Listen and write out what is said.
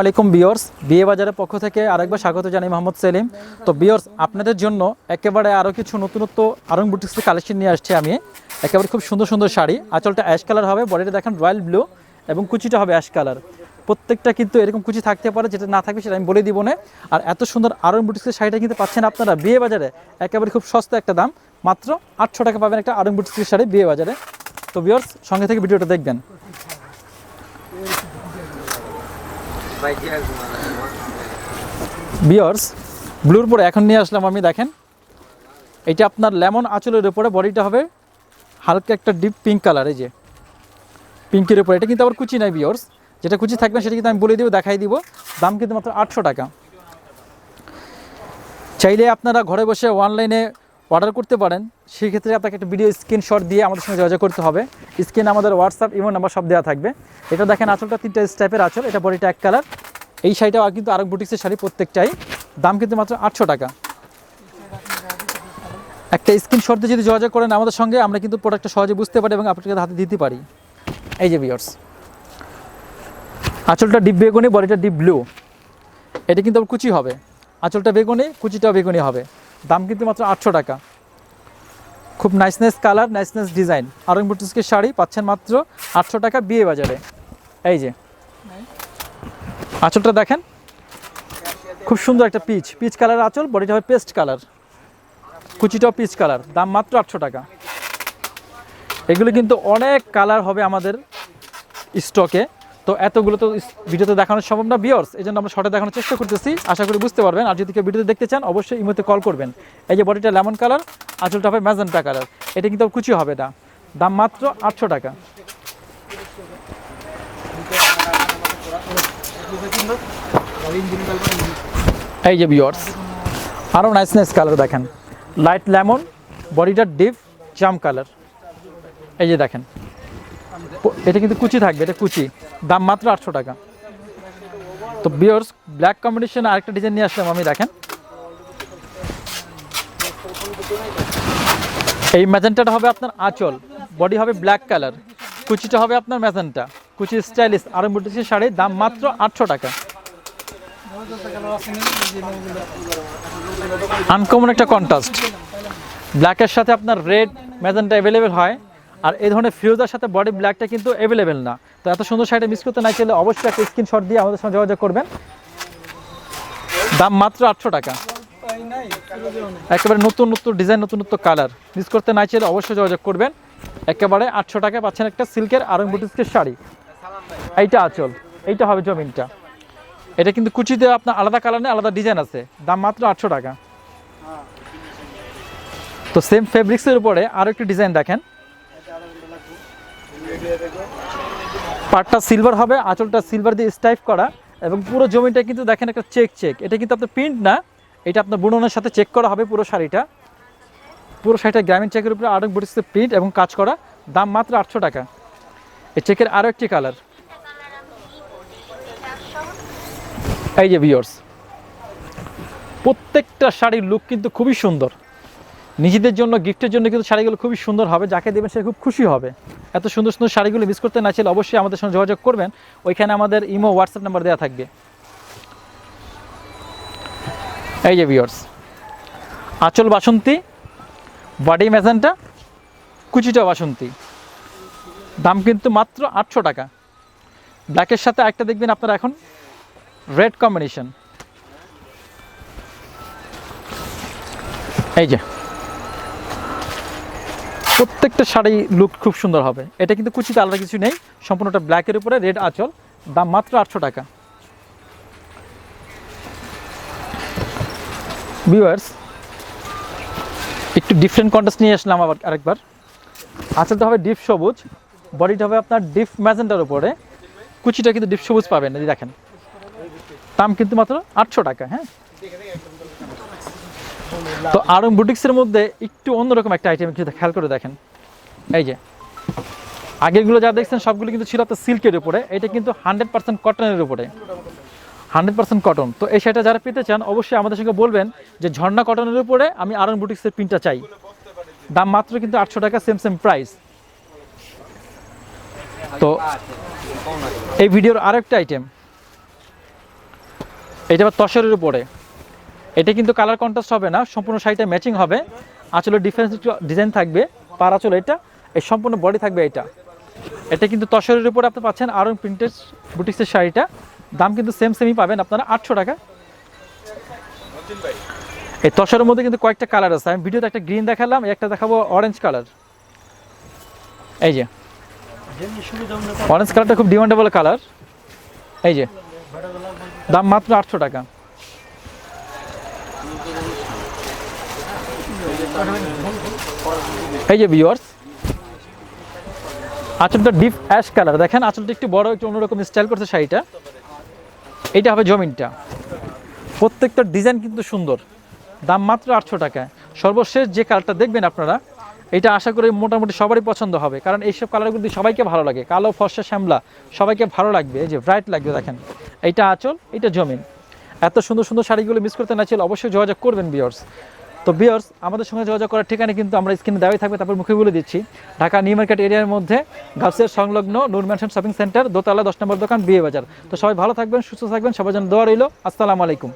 আলাইকুম বিয়র্স বিয়ে বাজারের পক্ষ থেকে আরেকবার স্বাগত জানাই মোহাম্মদ সেলিম। তো বিয়র্স আপনাদের জন্য একেবারে আরও কিছু নতুনত্ব আরং বুটিক্সের কালেকশন নিয়ে আসছি আমি। একেবারে খুব সুন্দর সুন্দর শাড়ি। আঁচলটা অ্যাশ কালার হবে, বডিটা দেখেন রয়্যাল ব্লু এবং কুচিটা হবে অ্যাশ কালার প্রত্যেকটা কিন্তু এরকম কুচি থাকতে পারে, যেটা না থাকবে সেটা আমি বলে দিব না। আর এত সুন্দর আরং বুটিক্সের শাড়িটা কিন্তু পাচ্ছেন আপনারা বিয়ে বাজারে। একেবারে খুব সস্তা একটা দাম, মাত্র আটশো টাকা পাবেন একটা আরং বুটিক্সের শাড়ি বিয়ে বাজারে। তো বিয়র্স সঙ্গে থেকে ভিডিওটা দেখবেন। বিয়ার্স ব্লুর পরে এখন নিয়ে আসলাম আমি, দেখেন। এটা আপনার লেমন আঁচলের উপরে বডিটা হবে হালকা একটা ডিপ পিঙ্ক কালার এই যে। পিঙ্কের উপরে। এটা কিন্তু আবার কুচি নাই বিয়ার্স যেটা কুচি থাকবে, সেটা কিন্তু আমি বলে দিব, দেখাই দিব। দাম কিন্তু মাত্র আটশো টাকা। চাইলে আপনারা ঘরে বসে অনলাইনে অর্ডার করতে পারেন, সেক্ষেত্রে আপনাকে একটা ভিডিও স্ক্রিনশট দিয়ে আমাদের সঙ্গে যোগাযোগ করতে হবে। স্ক্রিন আমাদের হোয়াটসঅ্যাপ ইমো নাম্বার সব দেওয়া থাকবে। এটা দেখেন আঁচলটা তিনটা টাইপের আঁচল, এটা বডিটা এক কালার এই শাড়িটাও কিন্তু আরেক বুটিক্সের শাড়ি, প্রত্যেকটাই। দাম কিন্তু মাত্র আটশো টাকা। একটা স্ক্রিনশট দিয়ে যদি যোগাযোগ করেন আমাদের সঙ্গে, আমরা কিন্তু প্রোডাক্টটা সহজে বুঝতে পারি এবং আপনাকে হাতে দিতে পারি। এই যে বিয়ার্স আঁচলটা ডিপ বেগুনি বডিটা ডিপ ব্লু এটা কিন্তু আবার কুচি হবে। আঁচলটা বেগুনি, কুচিটাও বেগুনি হবে। দাম কিন্তু মাত্র আটশো টাকা। খুব niceness colour niceness design Aarong বুটিক্সের শাড়ি পাচ্ছেন মাত্র আটশো টাকা বিয়ে বাজারে। এই যে। আঁচলটা দেখেন। খুব সুন্দর একটা পিচ পিচ কালার আঁচল, বডিটা হবে পেস্ট কালার কুচিটাও পিচ কালার দাম মাত্র আটশো টাকা। এগুলো কিন্তু অনেক কালার হবে আমাদের স্টকে তো এতগুলো তো ভিডিওতে দেখানো সম্ভব না বিয়ার্স এই জন্য আমরা শর্টে দেখানোর চেষ্টা করতেছি। আশা করি বুঝতে পারবেন। আর যদি কেউ ভিডিওতে দেখতে চান, অবশ্যই ইমোতে কল করবেন। এই যে বডিটা লেমন কালার আঁচলটা হবে ম্যাজেন্টা কালার এটা কিন্তু কুচি হবে না। দাম মাত্র আটশো টাকা। এই যে বিয়ার্স আরও নাইস নাইস কালার দেখেন। লাইট লেমন বডিটা ডিপ জাম কালার এই যে দেখেন। এটা কিন্তু কুচি থাকবে, এটা কুচি। দাম মাত্র আটশো টাকা। তো বিয়ার্স ব্ল্যাক কম্বিনেশন আরেকটা ডিজাইন নিয়ে আসলাম আমি, দেখেন। এই ম্যাজেন্টাটা হবে আপনার আঁচল বডি হবে ব্ল্যাক কালার কুচিটা হবে আপনার ম্যাজেন্টা, কুচি স্টাইলিশ আর বুটিসের শাড়ির দাম মাত্র আটশো টাকা। আনকমন একটা কন্ট্রাস্ট ব্ল্যাকের সাথে আপনার রেড ম্যাজেন্টা অ্যাভেলেবেল হয়। আর এই ধরনের ফিরোজার সাথে বডি ব্ল্যাকটা কিন্তু অ্যাভেলেবেল না। তো এত সুন্দর শাড়িটা মিস করতে না চাইলে অবশ্যই একটা স্ক্রিনশট দিয়ে আমাদের সঙ্গে যোগাযোগ করবেন। দাম মাত্র আটশো টাকা। একেবারে নতুন নতুন ডিজাইন নতুন নতুন কালার মিস করতে না চাইলে অবশ্যই যোগাযোগ করবেন। একেবারে আটশো টাকা পাচ্ছেন একটা সিল্কের আরং বুটিক্সের শাড়ি। এইটা আচল। এইটা হবে জমিনটা। এটা কিন্তু কুচিতে আপনার আলাদা কালার নেই আলাদা ডিজাইন আছে। দাম মাত্র আটশো টাকা। তো সেম ফেব্রিক্সের উপরে আরও একটি ডিজাইন দেখেন। পাটটা সিলভার হবে, আঁচলটা সিলভার দিয়ে স্টাইপ করা এবং পুরো জমিটা কিন্তু দেখেন একটা চেক চেক এটা কিন্তু আপনার প্রিন্ট না, এটা আপনার বুননের সাথে চেক করা হবে পুরো শাড়িটা। পুরো শাড়িটা গ্রামীণ চেকের উপরে আরও বুটিক্সের প্রিন্ট এবং কাজ করা, দাম মাত্র আটশো টাকা। এই চেকের আরও একটি কালার এই যে ভিওর্স প্রত্যেকটা শাড়ির লুক কিন্তু খুবই সুন্দর। নিজেদের জন্য গিফটের জন্য কিন্তু শাড়িগুলো খুবই সুন্দর হবে, যাকে দেবেন সে খুব খুশি হবে। এত সুন্দর সুন্দর শাড়িগুলো মিস করতে না চাইলে অবশ্যই আমাদের সঙ্গে যোগাযোগ করবেন। ওইখানে আমাদের ইমো হোয়াটসঅ্যাপ নাম্বার দেওয়া থাকবে। এই যে ভিওর্স আঁচল বাসন্তী, বডি ম্যাজেন্টা কুচিটা বাসন্তী। দাম কিন্তু মাত্র আটশো টাকা। ব্ল্যাকের সাথে একটা দেখবেন আপনারা এখন রেড কম্বিনেশন এই যে। প্রত্যেকটা শাড়ি লুক খুব সুন্দর হবে। এটা কিন্তু কুচিতে আলাদা কিছু নেই, সম্পূর্ণটা ব্ল্যাকের উপরে রেড আঁচল। দাম মাত্র আটশো টাকা। ভিউয়ার্স একটু ডিফারেন্ট কন্টেস্ট নিয়ে আসলাম আবার আরেকবার। আঁচলটা হবে ডিপ সবুজ বডিটা হবে আপনার ডিপ ম্যাজেন্টার উপরে। কুচিটা কিন্তু ডিপ সবুজ পাবেন দেখেন। দাম কিন্তু মাত্র আটশো টাকা হ্যাঁ? তো আরং বুটিক্সের মধ্যে একটু অন্যরকম একটা আইটেম একটু খেয়াল করে দেখেন। এই যে, আগেরগুলো যা দেখছেন সবগুলো কিন্তু ছিল আপনার সিল্কের উপরে, এটা কিন্তু হান্ড্রেড পার্সেন্ট কটনের উপরে। হান্ড্রেড পার্সেন্ট কটন তো এই সেটা যারা পেতে চান, অবশ্যই আমাদের সঙ্গে বলবেন যে ঝর্ণা কটনের উপরে আমি আরং বুটিক্সের প্রিন্টটা চাই। দাম মাত্র কিন্তু আটশো টাকা সেম সেম প্রাইস তো এই ভিডিওর আরেকটা আইটেম এটা আবার তসরের উপরে। এটা কিন্তু কালার কন্ট্রাস্ট হবে না, সম্পূর্ণ শাড়িটা ম্যাচিং হবে। আঁচলের ডিফারেন্স ডিজাইন থাকবে, পার আঁচল এটা, এই সম্পূর্ণ বডি থাকবে এটা। এটা কিন্তু তসরের উপরে আপনি পাচ্ছেন আরং প্রিন্টেড বুটিক্সের শাড়িটা। দাম কিন্তু সেম সেমই পাবেন, আপনারা আটশো টাকা। এই তসরের মধ্যে কিন্তু কয়েকটা কালার আছে। আমি ভিডিওতে একটা গ্রিন দেখালাম একটা দেখাবো অরেঞ্জ কালার এই যে। অরেঞ্জ কালারটা খুব ডিমান্ডেবল কালার এই যে। দাম মাত্র আটশো টাকা। এই যে বিয়ার্স আঁচলটা ডিপ অ্যাশ কালার দেখেন আঁচলটা একটু বড়, একটু অন্যরকম স্টাইল করছে শাড়িটা। এইটা হবে জমিনটা। প্রত্যেকটা ডিজাইন কিন্তু সুন্দর। দাম মাত্র আটশো টাকা। সর্বশেষ যে কালারটা দেখবেন আপনারা, এটা আশা করি মোটামুটি সবারই পছন্দ হবে। কারণ এইসব কালারগুলো সবাইকে ভালো লাগে। কালো, ফর্সা, শ্যামলা, সবাইকে ভালো লাগবে। এই যে ব্রাইট লাগবে, দেখেন। এইটা আঁচল, এইটা জমিন। এত সুন্দর সুন্দর শাড়িগুলো মিস করতে না চাইলে অবশ্যই যোগাযোগ করবেন বিয়ার্স তো বিয়ার্স আমাদের সঙ্গে যোগাযোগ করার ঠিকানা কিন্তু আমরা স্ক্রিনে দেওয়াই থাকবে, তারপর মুখে বলে দিচ্ছি। ঢাকা নিউ মার্কেট এরিয়ার মধ্যে গার্লসের সংলগ্ন নূর ম্যানশন শপিং সেন্টার, দোতলা দশ নম্বর দোকান, বিয়ে বাজার। তো সবাই ভালো থাকবেন, সুস্থ থাকবেন সবাই জন্য দোয়া রইল। আসসালামু আলাইকুম।